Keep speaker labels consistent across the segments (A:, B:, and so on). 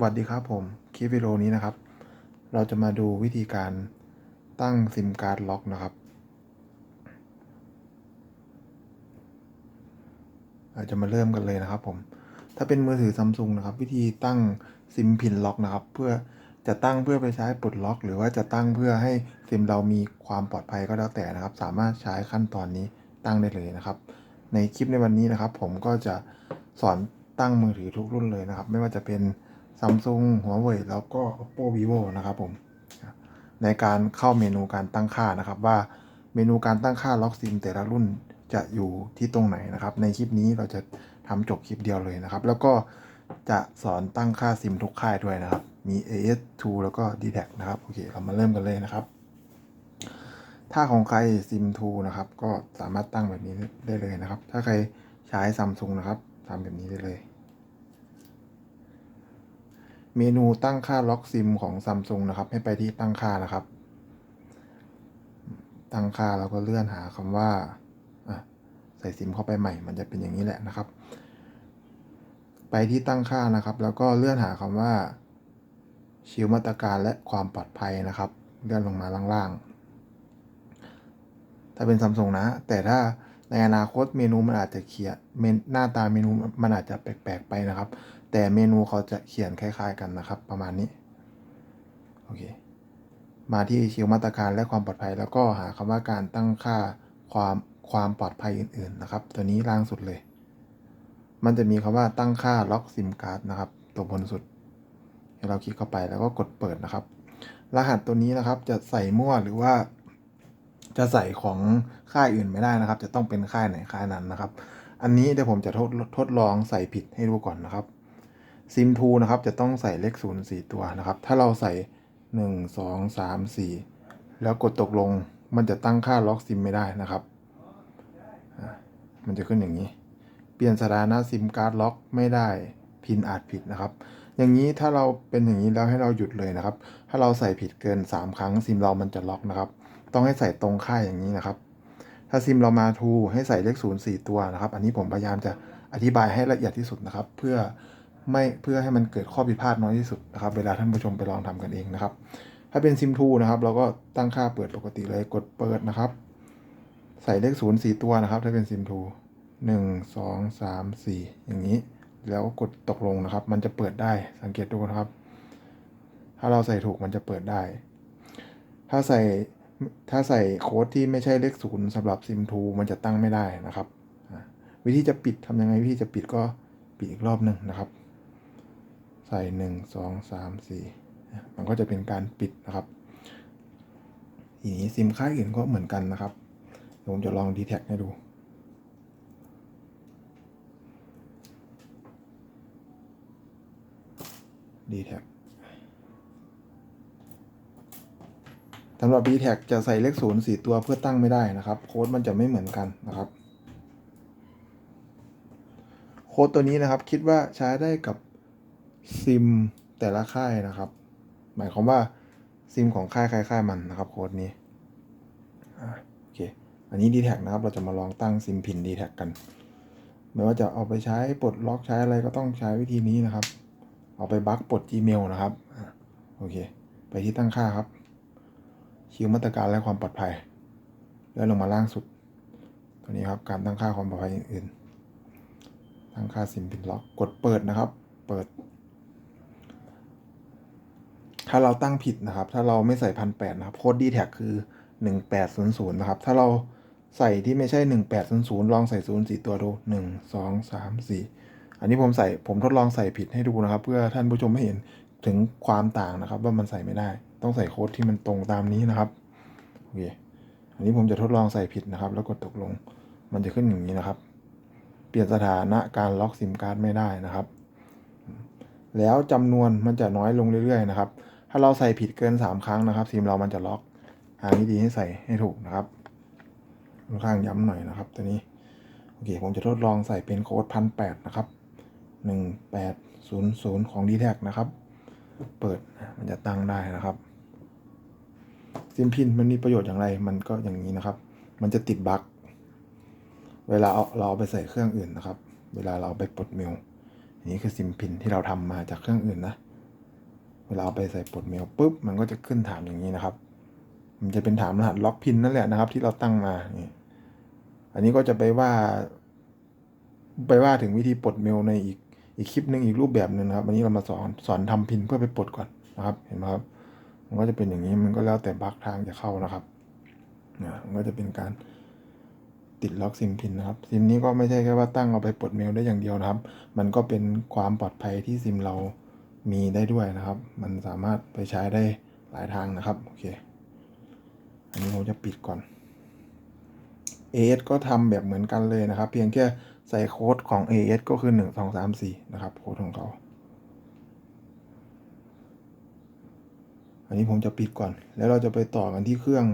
A: สวัสดีครับผม คลิปวิดีโอนี้นะครับ เราจะมาดูวิธีการตั้งซิมการ์ดล็อกนะครับเราจะมาเริ่มกันเลยนะครับผม ถ้าเป็นมือถือซัมซุงนะครับ วิธีตั้งซิมพินล็อกนะครับ เพื่อจะตั้งเพื่อไปใช้ปลดล็อก หรือว่าจะตั้งเพื่อให้ซิมเรามีความปลอดภัยก็แล้วแต่นะครับ สามารถใช้ขั้นตอนนี้ตั้งได้เลยนะครับ ในคลิปในวันนี้นะครับ ผมก็จะสอนตั้งมือถือทุกรุ่นเลยนะครับ ไม่ว่าจะเป็น Samsung หัวเว่ยแล้วก็ Oppo Vivo นะครับผม ในการเข้าเมนูการตั้งค่านะครับว่าเมนูการตั้งค่าล็อกซิมแต่ละรุ่นจะอยู่ที่ตรงไหนนะครับ ในคลิปนี้เราจะทำจบคลิปเดียวเลยนะครับ แล้วก็จะสอนตั้งค่าซิมทุกค่ายด้วยนะครับ มี AS2 แล้วก็ d t a c นะครับโอเค เรามาเริ่มกันเลยนะครับ ถ้าของใครซิม2นะครับ ก็สามารถตั้งแบบนี้ได้เลยนะครับ ถ้าใครใช้ซัมซุงนะครับทำแบบนี้ได้เลย เมนูตั้งค่าล็อกซิมของซัมซุงนะครับ ให้ไปที่ตั้งค่านะครับ ตั้งค่าแล้วก็เลื่อนหาคำว่าใส่ซิมเข้าไปใหม่ มันจะเป็นอย่างนี้แหละนะครับ ไปที่ตั้งค่านะครับ แล้วก็เลื่อนหาคำว่า ชิวมาตรการและความปลอดภัยนะครับ เลื่อนลงมาล่างๆ ถ้าเป็นซัมซุงนะ แต่ถ้าในอนาคตเมนูมันอาจจะเขียนหน้าตาเมนูมันอาจจะแปลกๆไปนะครับ แต่เมนูเขาจะเขียนคล้าย ๆ กันนะครับ ประมาณนี้โอเคมาที่ชิวมาตรการและความปลอดภัย แล้วก็หาคำว่าการตั้งค่าความความปลอดภัยอื่น ๆ นะครับ ตัวนี้ล่างสุดเลย มันจะมีคำว่าตั้งค่าล็อกซิมการ์ดนะครับ ตัวบนสุดให้เราคลิกเข้าไปแล้วก็กดเปิดนะครับ รหัสตัวนี้นะครับจะใส่มั่วหรือว่า จะใส่ของค่ายอื่นไม่ได้นะครับ จะต้องเป็นค่ายไหนค่ายนั้นนะครับ อันนี้เดี๋ยวผมจะทดทดลองใส่ผิดให้ดูก่อนนะครับ ซิมทูนะครับจะต้องใส่เลขศูนย์สี่ตัวนะครับ ถ้าเราใส่หนึ่งสองสามสี่แล้วกดตกลงมันจะตั้งค่าล็อกซิมไม่ได้นะครับ มันจะขึ้นอย่างนี้ เปลี่ยนสถานะซิมการ์ดล็อกไม่ได้พินอาจผิดนะครับ อย่างนี้ถ้าเราเป็นอย่างนี้แล้วให้เราหยุดเลยนะครับ ถ้าเราใส่ผิดเกิน 3 ครั้งซิมเรามันจะล็อกนะครับ ต้องให้ใส่ตรงค่ายอย่างนี้นะครับ ถ้าซิมเรามาทูให้ใส่เลขศูนย์สี่ตัวนะครับ อันนี้ผมพยายามจะอธิบายให้ละเอียดที่สุดนะครับ เพื่อ ไม่เพื่อให้มันเกิดข้อผิดพลาดน้อยที่สุดนะครับ เวลาท่านผู้ชมไปลองทำกันเองนะครับ ถ้าเป็นซิมทูนะครับเราก็ตั้งค่าเปิดปกติเลยกดเปิดนะครับ ใส่เลขศูนย์สี่ตัวนะครับ ถ้าเป็นซิมทูหนึ่งสองสามสี่อย่างนี้ แล้วกดตกลงนะครับ มันจะเปิดได้สังเกตดูนะครับ ถ้าเราใส่ถูกมันจะเปิดได้ ถ้าใส่ถ้าใส่โค้ดที่ไม่ใช่เลขศูนย์สำหรับซิมทูมันจะตั้งไม่ได้นะครับ วิธีจะปิดทำยังไงวิธีจะปิดก็ปิดอีกรอบหนึ่งนะครับ ใส่หนึ่งสองสามสี่มันก็จะเป็นการปิดนะครับทีนี้ซิมค่ายอื่นก็เหมือนกันนะครับผมจะลองดีแท็ให้ดูดีแท็กสำหรับ d t แทจะใส่เลขศูนย์สี่ตัวเพื่อตั้งไม่ได้นะครับ โค้ดมันจะไม่เหมือนกันนะครับ โค้ดตัวนี้นะครับคิดว่าใช้ได้กับ ซิมแต่ละค่ายนะครับ หมายความว่าซิมของค่ายใครค่ายมันนะครับโค้ดนี้โอเคอันนี้ d t แทนะครับ เราจะมาลองตั้งซิมพิน d t แทกันไม่ว่าจะเอาไปใช้ปลดล็อกใช้อะไรก็ต้องใช้วิธีนี้นะครับ เอาไปบั๊กปลด Gmail นะครับโอเค ไปที่ตั้งค่าครับ คิวมาตรการและความปลอดภัย แล้วลงมาล่างสุด ตัวนี้ครับการตั้งค่าความปลอดภัยอื่น ตั้งค่าซิมพินล็อกกดเปิดนะครับ เปิด ถ้าเราตั้งผิดนะครับ ถ้าเราไม่ใส่พันแปดนะครับโค้ดดีแท็คือหนึ่งแปดศูนย์ศูนย์นะครับ ถ้าเราใส่ที่ไม่ใช่หนึ่งแปดศูนย์ศูนย์ลองใส่ศูนย์สี่ตัวดูหนึ่งสองสามสี่อันนี้ผมใส่ผมทดลองใส่ผิดให้ดูนะครับ เพื่อท่านผู้ชมไม่เห็นถึงความต่างนะครับ ว่ามันใส่ไม่ได้ ต้องใส่โค้ดที่มันตรงตามนี้นะครับโอเคอันนี้ผมจะทดลองใส่ผิดนะครับ แล้วกดตกลง มันจะขึ้นอย่างนี้นะครับ เปลี่ยนสถานะการล็อกซิมการ์ดไม่ได้นะครับ แล้วจำนวนมันจะน้อยลงเรื่อยๆนะครับ ถ้าเราใส่ผิดเกิน 3 ครั้งนะครับซิมเรามันจะล็อกหาวิธีให้ใส่ให้ถูกนะครับค่อนข้างย้ำหน่อยนะครับ ตัวนี้โอเคผมจะทดลองใส่เป็นโค้ดพันแปดนะครับหนึ่งแปดศูนย์ศูนย์ของ d t แทนะครับ เปิดมันจะตั้งได้นะครับซิมพินมันมีประโยชน์อย่างไรมันก็อย่างนี้นะครับ มันจะติดบั๊กเวลาเราเอาไปใส่เครื่องอื่นนะครับ เวลาเราไปปลดเมลนนี้คือซิมพินที่เราทำมาจากเครื่องอื่นนะ เวลาไปใส่ปลดเมลปุ๊บมันก็จะขึ้นถามอย่างนี้นะครับ มันจะเป็นถามรหัสล็อกพินนั่นแหละนะครับ ที่เราตั้งมานี่อันนี้ก็จะไปว่า ไปว่าถึงวิธีปลดเมลในอีกอีกคลิปหนึ่งอีกรูปแบบหนึ่งนะครับวันนี้เรามาสอนสอนทำพินเพื่อไปปลดก่อนนะครับ เห็นไหมครับ มันก็จะเป็นอย่างนี้มันก็แล้วแต่บักทางจะเข้านะครับนะมันก็จะเป็นการติดล็อกซิมพินนะครับซิมนี้ก็ไม่ใช่แค่ว่าตั้งเอาไปปลดเมลได้อย่างเดียวนะครับ มันก็เป็นความปลอดภัยที่ซิมเรา มีได้ด้วยนะครับ มันสามารถไปใช้ได้หลายทางนะครับโอเค อันนี้ผมจะปิดก่อน AS ก็ทำแบบเหมือนกันเลยนะครับ เพียงแค่ใส่โค้ดของ AS ก็คือ 1 2 3 4 นะครับโค้ดของเขา อันนี้ผมจะปิดก่อน แล้วเราจะไปต่อกันที่เครื่อง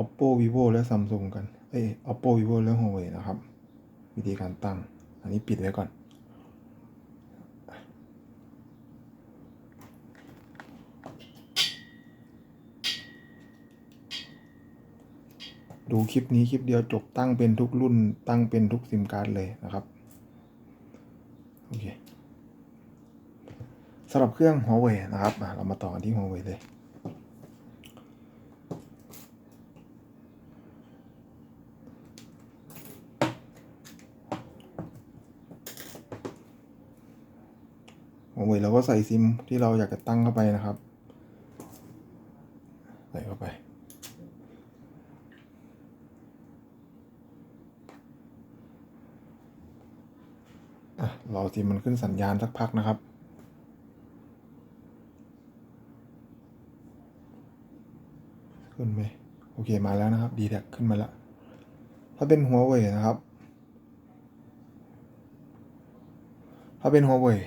A: oppo vivo และ samsung กัน เอ้ย oppo vivo และ huawei นะครับ วิธีการตั้ง อันนี้ปิดไว้ก่อน ดูคลิปนี้คลิปเดียวจบตั้งเป็นทุกรุ่น ตั้งเป็นทุกซิมการ์ดเลยนะครับโอเคสำหรับเครื่อง Huawei นะครับเรามาต่อกันที่ Huawei เลย Huawei เราก็ใส่ซิมที่เราอยากจะตั้งเข้าไปนะครับ ใส่เข้าไป อะรอซิมมันขึ้นสัญญาณสักพักนะครับ ขึ้นไหมโอเคมาแล้วนะครับดีแท็กขึ้นมาแล้ว ถ้าเป็นหัวเว่ยนะครับ ถ้าเป็นหัวเว่ย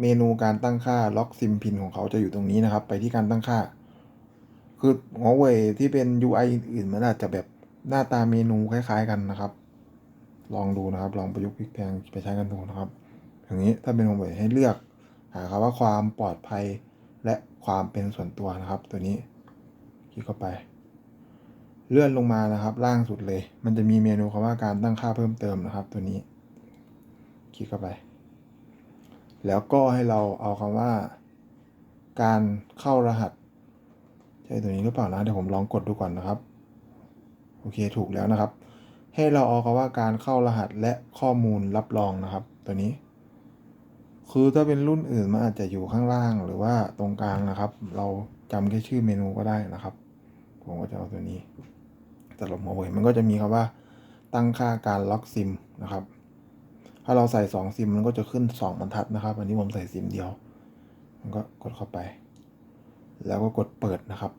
A: เมนูการตั้งค่าล็อกซิมพินของเขาจะอยู่ตรงนี้นะครับ ไปที่การตั้งค่า คือหัวเว่ยที่เป็น UI อื่นๆมันอาจจะแบบหน้าตาเมนูคล้าย ๆ กันนะครับ ลองดูนะครับ ลองประยุกต์พลิกแพลงไปใช้กันดูนะครับ อย่างนี้ถ้าเป็นหัวเว่ยให้เลือกหาคำว่าความปลอดภัยและความเป็นส่วนตัวนะครับ ตัวนี้คลิกเข้าไป เลื่อนลงมานะครับ ล่างสุดเลย มันจะมีเมนูคำว่าการตั้งค่าเพิ่มเติมนะครับ ตัวนี้ คลิกเข้าไป แล้วก็ให้เราเอาคำว่า การเข้ารหัสใช่ตัวนี้หรือเปล่านะเดี๋ยวผมลองกดดูก่อนนะครับ โอเคถูกแล้วนะครับ ให้เราเอาคำว่าการเข้ารหัสและข้อมูลรับรองนะครับ ตัวนี้ คือถ้าเป็นรุ่นอื่นมันอาจจะอยู่ข้างล่างหรือว่าตรงกลางนะครับ เราจำแค่ชื่อเมนูก็ได้นะครับ ผมก็จะเอาตัวนี้สำหรับหัวเว่ยมันก็จะมีคำว่า ตั้งค่าการล็อกซิมนะครับ ถ้าเราใส่สองซิมมันก็จะขึ้นสองบรรทัดนะครับ อันนี้ผมใส่ซิมเดียว มันก็กดเข้าไป แล้วก็กดเปิดนะครับ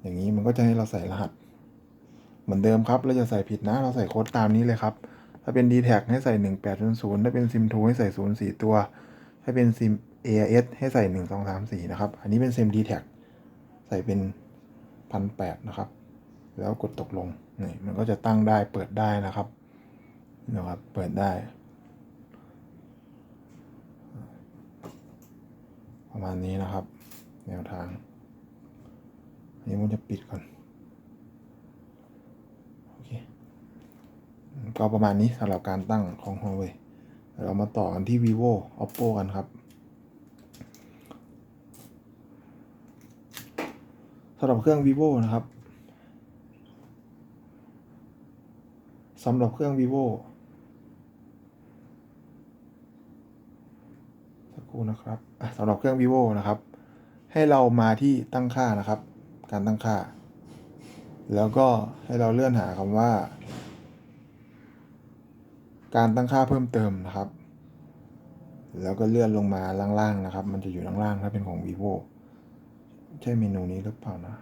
A: อย่างนี้มันก็จะให้เราใส่รหัส เหมือนเดิมครับเราจะใส่ผิดนะ เราใส่โค้ดตามนี้เลยครับ ถ้าเป็น d t แทให้ใส่ 1800ถ้าเป็นซิม2ให้ใส่ 0 4 ตัว ถ้าเป็นซิม AIS ให้ใส่ 1 2 3 4 นะครับ อันนี้เป็นซิม d t แทใส่เป็นพันแนะครับ แล้วกดตกลงนี่มันก็จะตั้งได้เปิดได้นะครับนะครับ เปิดได้ ประมาณนี้นะครับ แนวทาง อันนี้มันจะปิดก่อน โอเค ก็ประมาณนี้สำหรับการตั้งของ Huawei เรามาต่อกันที่ vivo oppo กันครับสำหรับเครื่อง vivo นะครับสำหรับเครื่อง vivo สักครู่นะครับสำหรับเครื่อง vivo นะครับ ให้เรามาที่ตั้งค่านะครับ การตั้งค่า แล้วก็ให้เราเลื่อนหาคำว่า การตั้งค่าเพิ่มเติมนะครับ แล้วก็เลื่อนลงมาล่างๆนะครับ มันจะอยู่ล่างๆถ้าเป็นของ vivo ใช่เมนูนี้หรือเปล่านะ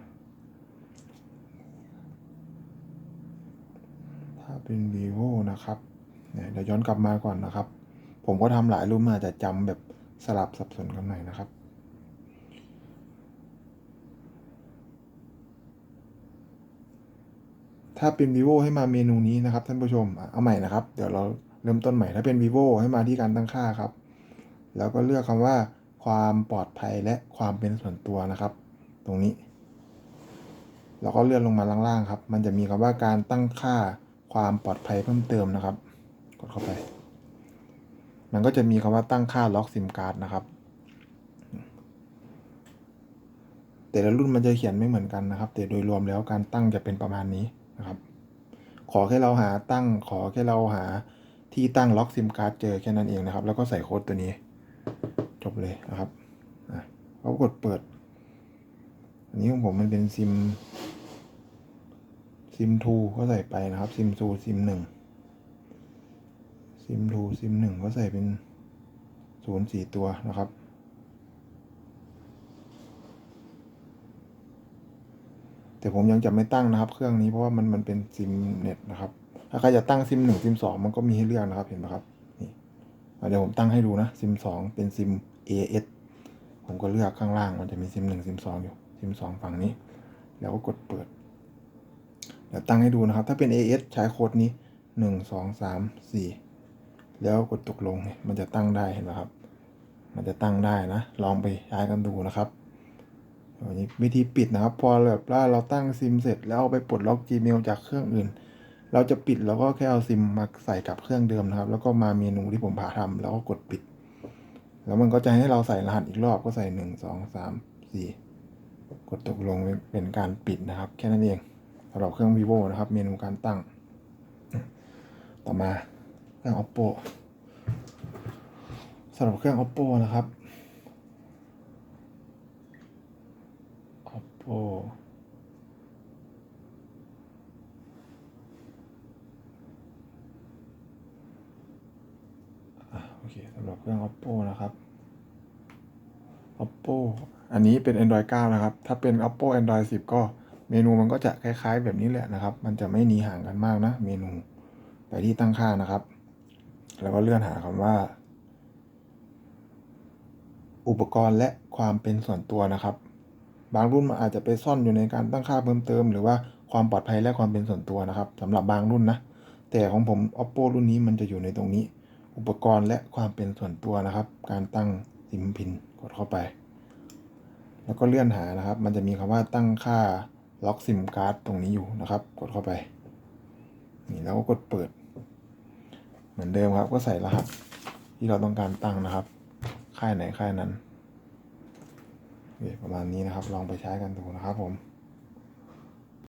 A: ถ้าเป็น vivo นะครับเนี่ยเดี๋ยวย้อนกลับมาก่อนนะครับ ผมก็ทำหลายรุ่นมาจะจำแบบสลับสับสนกันหน่อยนะครับ ถ้าเป็น vivo ให้มาเมนูนี้นะครับท่านผู้ชม เอาใหม่นะครับ เดี๋ยวเราเริ่มต้นใหม่ ถ้าเป็น vivo ให้มาที่การตั้งค่าครับ แล้วก็เลือกคำว่า ความปลอดภัยและความเป็นส่วนตัวนะครับ ตรงนี้ แล้วก็เลื่อนลงมาล่างๆครับ มันจะมีคำว่าการตั้งค่าความปลอดภัยเพิ่มเติมนะครับ กดเข้าไป มันก็จะมีคำว่าตั้งค่าล็อกซิมการ์ดนะครับ แต่ละรุ่นมันจะเขียนไม่เหมือนกันนะครับ แต่โดยรวมแล้วการตั้งจะเป็นประมาณนี้ นะครับ ขอแค่เราหาตั้ง ขอแค่เราหาที่ตั้งล็อกซิมการ์ดเจอแค่นั้นเองนะครับ แล้วก็ใส่โค้ดตัวนี้ จบเลยนะครับเขากดเปิด อันนี้ของผมมันเป็นซิม ซิมทูก็ใส่ไปนะครับ ซิมทูซิมหนึ่ง ซิมทูซิมหนึ่งก็ใส่เป็นศูนย์สี่ตัวนะครับ แต่ผมยังจะไม่ตั้งนะครับเครื่องนี้เพราะว่ามันมันเป็นซิมเน็ตนะครับ ถ้าใครจะตั้งซิมหนึ่งซิมสองมันก็มีให้เลือกนะครับเห็นไหมครับนี่เดี๋ยวผมตั้งให้ดูนะซิมสองเป็นซิม AS ผมก็เลือกข้างล่างมันจะมีซิมหนึ่งซิมสองอยู่ซิมสองฝั่งนี้ แล้วก็กดเปิด เดี๋ยวตั้งให้ดูนะครับ ถ้าเป็น AS ใช้โค้ดนี้หนึ่งสองสามสี่แล้วกดตกลงมันจะตั้งได้เห็นไหมครับ มันจะตั้งได้นะ ลองไปใช้กันดูนะครับ อันนี้วิธีปิดนะครับ พอแบบว่าเราตั้งซิมเสร็จแล้วเอาไปปลดล็อก Gmail จากเครื่องอื่น เราจะปิดเราก็แค่เอาซิมมาใส่กับเครื่องเดิมนะครับ แล้วก็มาเมนูที่ผมพาทำแล้วก็กดปิด แล้วมันก็จะให้เราใส่รหัสอีกรอบก็ใส่หนึ่งสองสามสี่กดตกลงเป็นการปิดนะครับ แค่นั้นเองสำหรับเครื่อง vivo นะครับ เมนูการตั้ง ต่อมาเครื่อง oppo สำหรับเครื่อง oppo นะครับ oppo อะโอเคสำหรับเครื่อง oppo นะครับ oppo อันนี้เป็น android 9 นะครับ ถ้าเป็น oppo android 10 ก็เมนูมันก็จะคล้ายๆแบบนี้แหละนะครับ มันจะไม่หนีห่างกันมากนะ เมนูไปที่ตั้งค่านะครับ แล้วก็เลื่อนหาคำว่า อุปกรณ์และความเป็นส่วนตัวนะครับ บางรุ่นมันอาจจะไปซ่อนอยู่ในการตั้งค่าเพิ่มเติม หรือว่าความปลอดภัยและความเป็นส่วนตัวนะครับสำหรับบางรุ่นนะแต่ของผม oppo รุ่นนี้มันจะอยู่ในตรงนี้ อุปกรณ์และความเป็นส่วนตัวนะครับ การตั้งซิมพินกดเข้าไป แล้วก็เลื่อนหานะครับ มันจะมีคำว่าตั้งค่าล็อกซิมการ์ดตรงนี้อยู่นะครับ กดเข้าไป นี่แล้วก็กดเปิด เหมือนเดิมครับ ก็ใส่รหัสที่เราต้องการตั้งนะครับ ค่ายไหนค่ายนั้น ประมาณนี้นะครับ ลองไปใช้กันดูนะครับผม